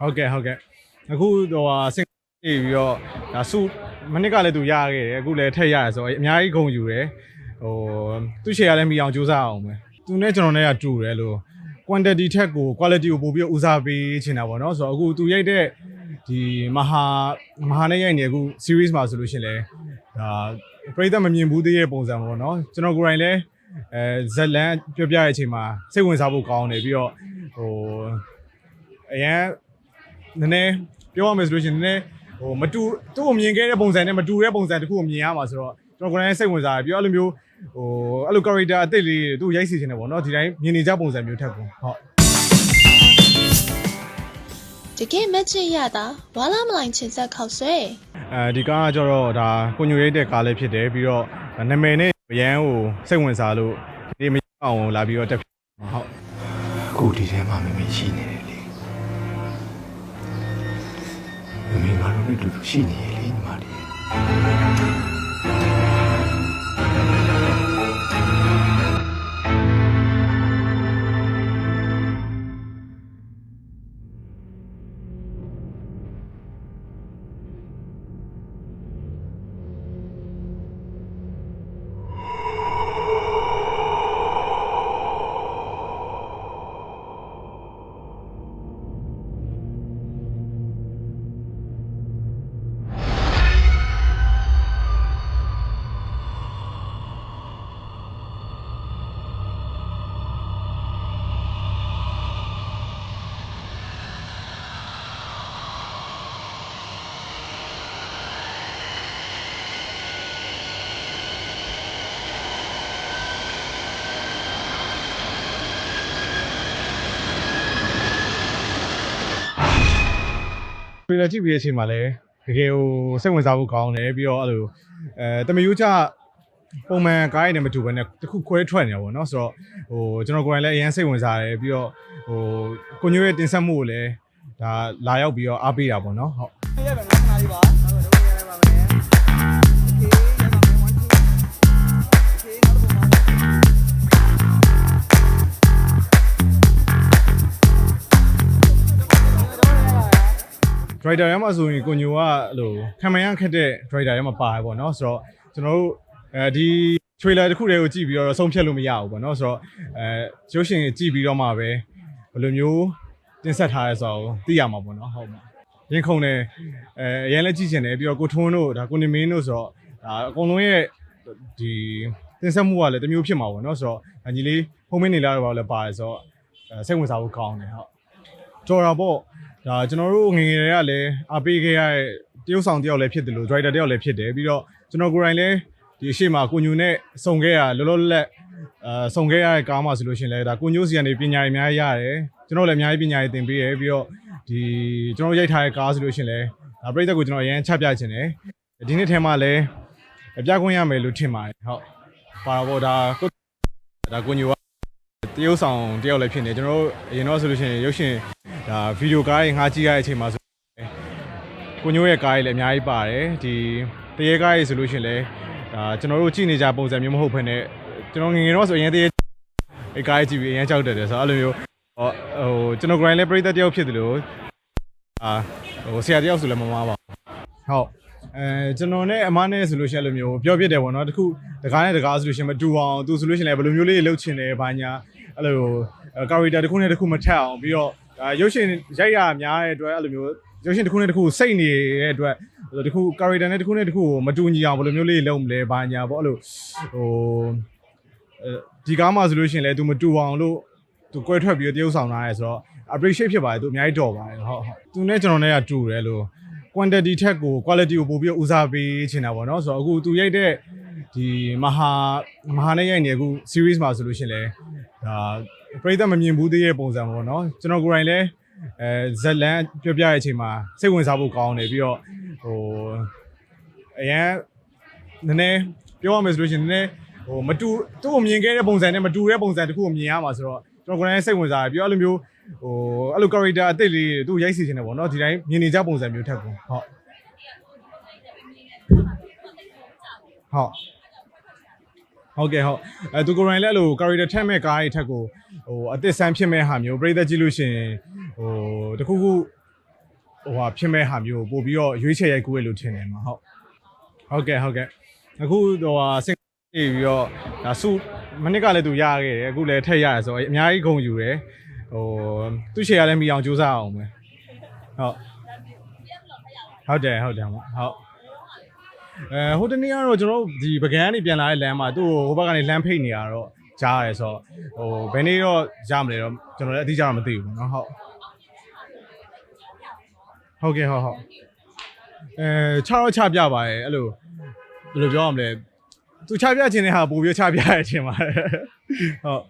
ဟုတ်ကဲ့ဟုတ်ကဲ့အခုဟိုဟာစင်နေပြီးတော့ဒါစုမနစ်ကလည်းသူရခဲ့တယ်အခုလည်းထက်ရရဆိုတော့အများကြီးဂုဏ်ယူတယ်ဟိုသူ့ရှေ့ရလည်းမိအောင်ကြိုးစားအောင်ပဲသူနဲ့ကျွန်တော်နဲ့ကတူတယ်လို့ quantity ထက်ကို quality ကိုပို့ပြီးတော့ဦးစားပေးချင်တာပေါ့နော်ဆိုတော့အခုသူရိုက်တဲ့ဒီမဟာမဟာနဲ့ရိုက်နေအခု series မှာဆိုလို့ရှရင်လေဒါပရိသတ်မမြင်ဘူးသေးတဲ့ပုံစံပေါ့နော်ကျွန်တော်ကိုယ်တိုင်လည်းအဲဇက်လန်ပြောပြတဲ့အချိန်မှာစိတ်ဝင်စားဖို့ကောင်းတယ်ပြီးတော့ဟိုအရန် နည်းနည်းပြောရမယ်ဆိုလို့ရှရင်နည်းနည်းဟိုမတူသူ့ကိုမြင်ခဲ့တဲ့ပုံစံနဲ့မတူတဲ့ပုံစံတစ်ခုကိုမြင်ရမှာဆိုတော့ကျွန်တော်ကိုယ်တိုင်စိတ်ဝင်စားတယ်ပြီးတော့အဲ့လိုမျိုးဟိုအဲ့လို character အသစ်လေးတွေသူ့ရိုက်စီချင်တယ်ပေါ့နော်ဒီတိုင်းမြင်နေကြပုံစံမျိုးထက်ကိုဟုတ်တကယ်မက်ချစ်ရတာဝါလာမလိုင်ချစ်ဆက်ခောက်ဆွဲအဲဒီကားကကျတော့ဒါကိုညိုရိတ်တဲ့ကားလေးဖြစ်တယ်ပြီးတော့နာမည်နဲ့ရန်ကိုစိတ်ဝင်စားလို့ဒီမအောင်လာပြီးတော့တက်ဖြစ်ဟုတ်အခုဒီထဲမှာမမေရှိနေတယ် ငါတို့နဲ့တူတူရှိနေလေညီမလေး ပြည်တော်ကြည့်ပြီးတဲ့အချိန်မှာလည်းတကယ်ဟိုစိတ်ဝင်စားဖို့ကောင်းတယ်ပြီးတော့အဲ့လိုအဲတမယိုးကြပုံမှန်ကားရည်နဲ့မတူဘဲနဲ့တခုခွဲထွက်နေတာပေါ့နော်ဆိုတော့ဟိုကျွန်တော်ကိုယ်တိုင်လည်းအရင်စိတ်ဝင်စားတယ်ပြီးတော့ဟိုကိုညိုရဲ့တင်ဆက်မှုကိုလည်းဒါလာရောက်ပြီးတော့အားပေးတာပေါ့နော်ဟုတ် driver ရမှာ ဆိုရင်ကိုညိုကအဲ့လိုခံမရခက်တဲ့ driver ရမှာပါတယ်ပေါ့နော်ဆိုတော့ကျွန်တော်တို့အဲဒီ trailer တစ်ခုတည်းကိုကြည့်ပြီးတော့ဆုံးဖြတ်လို့မရဘူးပေါ့နော်ဆိုတော့အဲရုပ်ရှင်ကြည့်ပြီးတော့မှပဲဘယ်လိုမျိုးတင်ဆက်ထားရဲဆိုတော့သိရမှာပေါ့နော်ဟုတ်မှာရင်ခုန်တယ်အဲအရင်လည်းကြည့်ချင်တယ်ပြီးတော့ကိုထွန်းတို့ဒါကိုနေမင်းတို့ဆိုတော့ဒါအကုန်လုံးရဲ့ဒီတင်ဆက်မှုကလည်းတစ်မျိုးဖြစ်မှာပေါ့နော်ဆိုတော့ညီလေးဖုံးမင်းနေလာတော့လည်းပါတယ်ဆိုတော့အဲစိတ်ဝင်စားဖို့ကောင်းတယ်ဟုတ် ကြော်တာပေါ့ဒါကျွန်တော်တို့ငယ်ငယ်တွေကလည်းအပေးခဲ့ရတဲ့တရုတ်ဆောင်တယောက်လည်းဖြစ်တယ်လို့ driver တယောက်လည်းဖြစ်တယ်ပြီးတော့ကျွန်တော်ကိုယ်တိုင်လည်းဒီအရှိမကိုညူနဲ့စုံခဲ့ရလောလောလတ်လတ်အာစုံခဲ့ရတဲ့ကားမှဆိုလို့ရှိရင်လည်းဒါကိုညိုစီကနေပညာရေးအများကြီးရတယ်ကျွန်တော်လည်းအများကြီးပညာရေးသင်ပေးရပြီးတော့ဒီကျွန်တော်ရိုက်ထားတဲ့ကားဆိုလို့ရှိရင်လည်းဒါပြိသက်ကိုကျွန်တော်အရင်ချပြချင်တယ်ဒီနေ့ထဲမှာလည်းပြခွင့်ရမယ်လို့ထင်ပါတယ်ဟုတ်ပါတော့ဒါကိုဒါကိုညိုကတရုတ်ဆောင်တယောက်လည်းဖြစ်နေကျွန်တော်တို့အရင်တော့ဆိုလို့ရှိရင်ရုပ်ရှင် ဒါဗီဒီယိုကားတွေငါကြည့်ရတဲ့အချိန်မှာဆိုကိုညိုးရဲ့ကားတွေလည်းအများကြီးပါတယ်ဒီတရေကားတွေဆိုလို့ရှရင်လည်းဒါကျွန်တော်တို့ကြည့်နေကြပုံစံမျိုးမဟုတ်ဘဲနဲ့ကျွန်တော်ငယ်ငယ်တော့ဆိုအရင်တရေအဲကားကြီးကြည့်ပြီးအရင်ကြောက်တယ်တယ်ဆိုတော့အဲ့လိုမျိုးဟိုဟိုကျွန်တော် grind လည်းပရိသတ်တယောက်ဖြစ်တယ်လို့အာဟိုဆရာတယောက်ဆိုလည်းမမားပါဘူးဟုတ်အဲကျွန်တော်နဲ့အမနဲ့ဆိုလို့ရှိရင်အဲ့လိုမျိုးပြောပြတယ်ပေါ့နော်တခုတကားနဲ့တကားဆိုလို့ရှိရင်မတူအောင်သူဆိုလို့ရှိရင်လည်းဘယ်လိုမျိုးလေးလှုပ်ချင်တယ်ဘာညာအဲ့လို character တစ်ခုနဲ့တစ်ခုမထက်အောင်ပြီးတော့ အာရုပ်ရှင်ရိုက်ရများတဲ့အတွက်အဲ့လိုမျိုးရုပ်ရှင်တစ်ခုနဲ့တစ်ခုစိတ်နေတဲ့အတွက်တစ်ခု character နဲ့တစ်ခုနဲ့တစ်ခုကိုမတူညီအောင်ဘယ်လိုမျိုးလေးလုပ်မလဲဘာညာပေါ့အဲ့လိုဟိုဒီကားမှာဆိုလို့ရှိရင်လည်းသူမတူအောင်လို့သူကွဲထွက်ပြီးတရုပ်ဆောင်လာရဲဆိုတော့ appreciate ဖြစ်ပါတယ်သူအများကြီးတော်ပါတယ်ဟုတ်ဟုတ်သူနဲ့ကျွန်တော်နဲ့ကတူတယ်လို့ quantity ထက်ကို quality ကိုပို့ပြီးဦးစားပေးချင်တာပေါ့နော်ဆိုတော့အခုသူရိုက်တဲ့ဒီမဟာမဟာနဲ့ရိုက်နေအခု series မှာဆိုလို့ရှိရင်လည်းဒါ ပရိသတ်မမြင်ဘူးသေးတဲ့ပုံစံပေါ့နော်ကျွန်တော်ကိုယ်တိုင်လည်းအဲဇက်လန်ပြောပြတဲ့အချိန်မှာစိတ်ဝင်စားဖို့ကောင်းတယ်ပြီးတော့ဟိုအရန်နည်းနည်းပြောရမယ်ဆိုလို့ရှိရင်နည်းနည်းဟိုမတူသူ့ကိုမြင်ခဲ့တဲ့ပုံစံနဲ့မတူတဲ့ပုံစံတစ်ခုကိုမြင်ရမှာဆိုတော့ကျွန်တော်ကိုယ်တိုင်စိတ်ဝင်စားတယ်ပြီးတော့အဲ့လိုမျိုးဟိုအဲ့လို character အသစ်လေးတွေသူ့ရိုက်စီချင်တယ်ပေါ့နော်ဒီတိုင်းမြင်နေကြပုံစံမျိုးထက်ကိုဟုတ်ဟုတ် ဟုတ်ကဲ့ဟုတ်အဲသူကိုယ်တိုင်လည်းအဲ့လို character ထက်မဲ့ကားတွေထက်ကိုဟိုအသစ်ဆန်းဖြစ်မဲ့ဟာမျိုးပြိသက်ကြည့်လို့ရှိရင်ဟိုတခုခုဟိုဟာဖြစ်မဲ့ဟာမျိုးပို့ပြီးတော့ရွေးချယ်ရိုက်ကူးရလို့ထင်တယ်မှာဟုတ်ဟုတ်ကဲ့ဟုတ်ကဲ့အခုဟိုဟာစင်နေပြီးတော့ဒါစုမနစ်ကလည်းသူရခဲ့တယ်အခုလည်းထက်ရတယ်ဆိုတော့အများကြီးဂုဏ်ယူတယ်ဟိုသူ့ရှယ်ရလည်းမိအောင်ကြိုးစားအောင်ပဲဟုတ်ဟုတ်တယ်ဟုတ်တယ်ဟုတ် အဲဟိုတနေ့ကတော့ကျွန်တော်တို့ဒီပကံကနေပြန်လာတဲ့လမ်းမှာသူ့ကိုဟိုဘက်ကနေလမ်းဖိတ်နေရတော့ကြားရတယ်ဆိုတော့ဟိုဘယ်နေ့တော့ရမလဲတော့ကျွန်တော်လည်းအတိအကျတော့မသိဘူးပေါ့နော်ဟုတ်ဟုတ်ကဲ့ဟုတ်ဟုတ်အဲခြားတော့ခြားပြပါရဲ့အဲ့လိုဘယ်လိုပြောရမလဲသူခြားပြခြင်းတဲ့ဟာပို့ပြီးခြားပြရခြင်းပါတယ်ဟုတ်